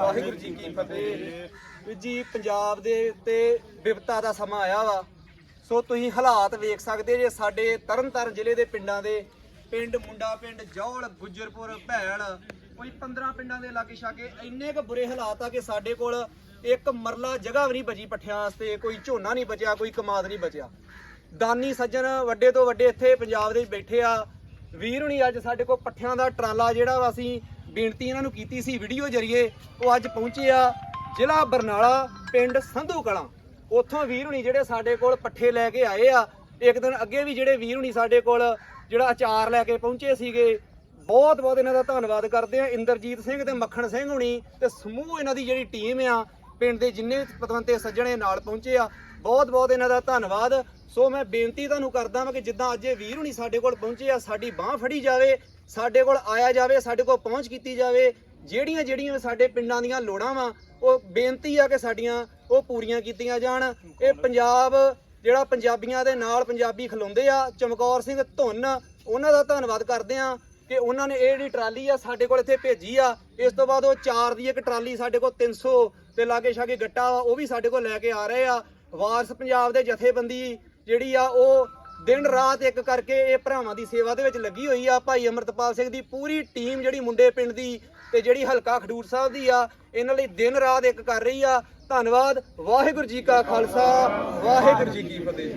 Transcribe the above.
ਵਾਹਿਗੁਰੂ ਜੀ ਕੀ ਫਤਿਹ। ਜੀ, ਪੰਜਾਬ ਦੇ ਉੱਤੇ ਵਿਪਤਾ ਦਾ ਸਮਾਂ ਆਇਆ ਵਾ। ਸੋ ਤੁਸੀਂ ਹਾਲਾਤ ਵੇਖ ਸਕਦੇ ਜੇ ਸਾਡੇ ਤਰਨਤਾਰਨ ਜ਼ਿਲ੍ਹੇ ਦੇ ਪਿੰਡਾਂ ਦੇ। ਪਿੰਡ ਮੁੰਡਾ, ਪਿੰਡ ਜੌਲ, ਗੁੱਜਰਪੁਰ ਭੈਲ ਕੋਈ 15 ਪਿੰਡਾਂ ਦੇ ਲਾਗੇ ਛਾਗੇ ਇੰਨੇ ਕੁ ਬੁਰੇ ਹਾਲਾਤ ਆ ਕਿ ਸਾਡੇ ਕੋਲ ਇੱਕ ਮਰਲਾ ਜਗ੍ਹਾ ਵੀ ਨਹੀਂ ਬਚੀ ਪੱਠਿਆਂ ਵਾਸਤੇ। ਕੋਈ ਝੋਨਾ ਨਹੀਂ ਬਚਿਆ, ਕੋਈ ਕਮਾਦ ਨਹੀਂ ਬਚਿਆ। ਦਾਨੀ ਸੱਜਣ ਵੱਡੇ ਤੋਂ ਵੱਡੇ ਇੱਥੇ ਪੰਜਾਬ ਦੇ ਬੈਠੇ ਆ। ਵੀਰ ਹੁਣੀ ਅੱਜ ਸਾਡੇ ਕੋਲ ਪੱਠਿਆਂ ਦਾ ਟਰਾਲਾ ਜਿਹੜਾ ਵਾ ਅਸੀਂ ਬੇਨਤੀ ਇਹਨਾਂ ਨੂੰ ਕੀਤੀ ਸੀ ਵੀਡੀਓ ਜਰੀਏ, ਉਹ ਅੱਜ ਪਹੁੰਚੇ ਆ ਜ਼ਿਲ੍ਹਾ ਬਰਨਾਲਾ, ਪਿੰਡ ਸੰਧੂ ਕਲਾਂ। ਉੱਥੋਂ ਵੀਰ ਹੁਣੀ ਜਿਹੜੇ ਸਾਡੇ ਕੋਲ ਪੱਠੇ ਲੈ ਕੇ ਆਏ ਆ, ਇੱਕ ਦਿਨ ਅੱਗੇ ਵੀ ਜਿਹੜੇ ਵੀਰ ਹੁਣੀ ਸਾਡੇ ਕੋਲ ਜਿਹੜਾ ਅਚਾਰ ਲੈ ਕੇ ਪਹੁੰਚੇ ਸੀਗੇ ਬਹੁਤ ਬਹੁਤ ਇਹਨਾਂ ਦਾ ਧੰਨਵਾਦ ਕਰਦੇ ਆ। ਇੰਦਰਜੀਤ ਸਿੰਘ ਤੇ ਮੱਖਣ ਸਿੰਘ ਹੁਣੀ ਤੇ ਸਮੂਹ ਇਹਨਾਂ ਦੀ ਜਿਹੜੀ ਟੀਮ ਆ ਪਿੰਡ ਦੇ ਜਿੰਨੇ ਪਤਵੰਤੇ ਸੱਜਣੇ ਨਾਲ ਪਹੁੰਚੇ ਆ, ਬਹੁਤ ਬਹੁਤ ਇਹਨਾਂ ਦਾ ਧੰਨਵਾਦ। ਸੋ ਮੈਂ ਬੇਨਤੀ ਤੁਹਾਨੂੰ ਕਰਦਾ ਹਾਂ ਕਿ ਜਿੱਦਾਂ ਅੱਜ ਇਹ ਵੀਰ ਹੁਣੀ ਸਾਡੇ ਕੋਲ ਪਹੁੰਚੇ ਆ, ਸਾਡੀ ਬਾਹ ਫੜੀ ਜਾਵੇ, ਸਾਡੇ ਕੋਲ ਆਇਆ ਜਾਵੇ, ਸਾਡੇ ਕੋਲ ਪਹੁੰਚ ਕੀਤੀ ਜਾਵੇ, ਜਿਹੜੀਆਂ ਜਿਹੜੀਆਂ ਸਾਡੇ ਪਿੰਡਾਂ ਦੀਆਂ ਲੋੜਾਂ ਵਾ, ਉਹ ਬੇਨਤੀ ਆ ਕਿ ਸਾਡੀਆਂ ਉਹ ਪੂਰੀਆਂ ਕੀਤੀਆਂ ਜਾਣ। ਇਹ ਪੰਜਾਬ, ਜਿਹੜਾ ਪੰਜਾਬੀਆਂ ਦੇ ਨਾਲ ਪੰਜਾਬੀ ਖਲੋਂਦੇ ਆ, ਚਮਕੌਰ ਸਿੰਘ ਧੁੰਨ, ਉਹਨਾਂ ਦਾ ਧੰਨਵਾਦ ਕਰਦੇ ਆ ਕਿ ਉਹਨਾਂ ਨੇ ਇਹ ਜਿਹੜੀ ਟਰਾਲੀ ਆ ਸਾਡੇ ਕੋਲ ਇੱਥੇ ਭੇਜੀ ਆ, ਇਸ ਤੋਂ ਬਾਅਦ ਉਹ ਚਾਰ ਦੀ ਇੱਕ ਟਰਾਲੀ ਸਾਡੇ ਕੋਲ 300 ਤੇ ਲਾਗੇ ਛਾਗੇ ਗੱਟਾ ਵਾ, ਉਹ ਵੀ ਸਾਡੇ ਕੋਲ ਲੈ ਕੇ ਆ ਰਹੇ ਆ। ਵਾਰਸ ਪੰਜਾਬ ਦੇ ਜਥੇਬੰਦੀ ਜਿਹੜੀ ਆ, ਉਹ ਦਿਨ ਰਾਤ ਇੱਕ ਕਰਕੇ ਇਹ ਭਰਾਵਾਂ ਦੀ ਸੇਵਾ ਦੇ ਵਿੱਚ ਲੱਗੀ ਹੋਈ ਆ। ਭਾਈ ਅਮਰਤਪਾਲ ਸਿੰਘ ਦੀ ਪੂਰੀ ਟੀਮ ਜਿਹੜੀ ਮੁੰਡੇ ਪਿੰਡ ਦੀ ਤੇ ਜਿਹੜੀ ਹਲਕਾ ਖਡੂਰ ਸਾਹਿਬ ਦੀ ਆ, ਇਹਨਾਂ ਲਈ ਦਿਨ ਰਾਤ ਇੱਕ ਕਰ ਰਹੀ ਆ। ਧੰਨਵਾਦ, ਵਾਹਿਗੁਰੂ ਜੀ ਕਾ ਖਾਲਸਾ, ਵਾਹਿਗੁਰੂ ਜੀ ਕੀ ਫਤਿਹ।